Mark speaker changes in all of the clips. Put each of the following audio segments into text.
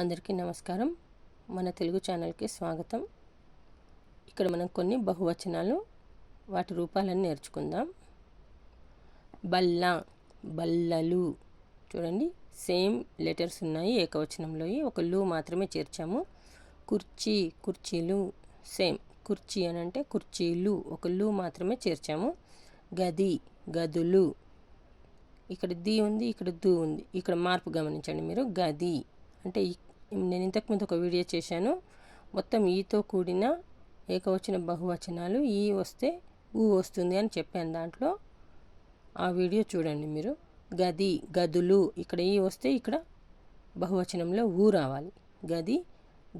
Speaker 1: అందరికీ నమస్కారం. మన తెలుగు ఛానల్కి స్వాగతం. ఇక్కడ మనం కొన్ని బహువచనాలు వాటి రూపాలను నేర్చుకుందాం. బల్ల బల్లలు. చూడండి సేమ్ లెటర్స్ ఉన్నాయి ఏకవచనంలో. ఒక లు మాత్రమే చేర్చాము. కుర్చీ కుర్చీలు సేమ్. కుర్చీ అని అంటే కుర్చీలు. ఒక లు మాత్రమే చేర్చాము. గది గదులు. ఇక్కడ ది ఉంది ఇక్కడ దు ఉంది. ఇక్కడ మార్పు గమనించండి మీరు. గది అంటే నేను ఇంతకుముందు ఒక వీడియో చేశాను. మొత్తం ఈతో కూడిన ఏకవచన బహువచనాలు ఈ వస్తే ఊ వస్తుంది అని చెప్పాను దాంట్లో. ఆ వీడియో చూడండి మీరు. గది గదులు ఇక్కడ ఈ వస్తే ఇక్కడ బహువచనంలో ఊ రావాలి. గది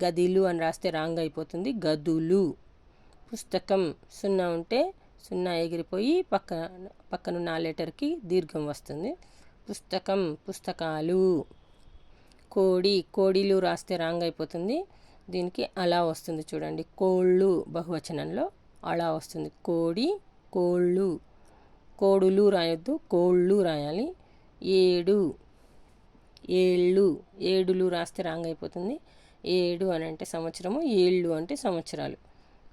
Speaker 1: గదిలు అని రాస్తే రాంగ్ అయిపోతుంది. గదులు. పుస్తకం సున్నా ఉంటే సున్నా ఎగిరిపోయి పక్క పక్కనున్న ఆ లెటర్కి దీర్ఘం వస్తుంది. పుస్తకం పుస్తకాలు. కోడి కోడిలు రాస్తే రాంగ్ అయిపోతుంది. దీనికి అలా వస్తుంది చూడండి. కోళ్ళు బహువచనంలో అలా వస్తుంది. కోడి కోళ్ళు. కోడులు రాయొద్దు కోళ్ళు రాయాలి. ఏడు ఏళ్ళు. ఏడులు రాస్తే రాంగ్ అయిపోతుంది. ఏడు అని అంటే సంవత్సరము ఏళ్ళు అంటే సంవత్సరాలు.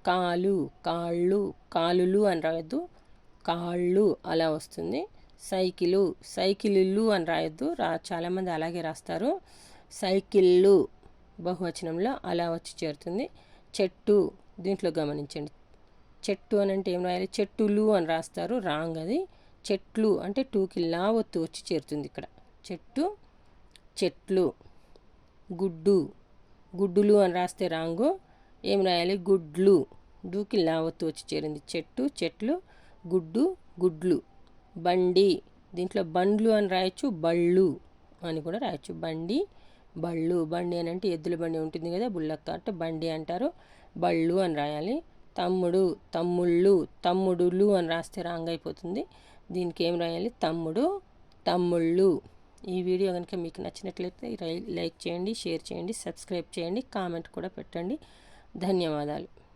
Speaker 1: కాలు కాళ్ళు కాలులు అని రాయొద్దు. కాళ్ళు అలా వస్తుంది. సైకిలు సైకిళ్ళు అని రాయొద్దు. రా చాలామంది అలాగే రాస్తారు. సైకిళ్ళు బహువచనంలో అలా వచ్చి చేరుతుంది. చెట్టు దీంట్లో గమనించండి. చెట్టు అని అంటే ఏం రాయాలి? చెట్టులు అని రాస్తారు. రాంగ్ అది. చెట్లు అంటే టూకి లా ఒత్తు వచ్చి చేరుతుంది ఇక్కడ. చెట్టు చెట్లు గుడ్డు. గుడ్డులు అని రాస్తే రాంగు. ఏం రాయాలి? గుడ్లు. డూకి లా ఒత్తు వచ్చి చేరింది. చెట్టు చెట్లు గుడ్డు గుడ్లు. బండి. దీంట్లో బండ్లు అని రాయొచ్చు. బళ్ళు అని కూడా రాయొచ్చు. బండి బళ్ళు బండి అని అంటే ఎద్దుల బండి ఉంటుంది కదా బుల్లక్క అంటే బండి అంటారు. బళ్ళు అని రాయాలి. తమ్ముడు తమ్ముళ్ళు తమ్ముడులు అని రాస్తే రాంగ్ అయిపోతుంది. దీనికి ఏం రాయాలి? తమ్ముడు తమ్ముళ్ళు. ఈ వీడియో కనుక మీకు నచ్చినట్లయితే లైక్ చేయండి షేర్ చేయండి సబ్స్క్రైబ్ చేయండి కామెంట్ కూడా పెట్టండి. ధన్యవాదాలు.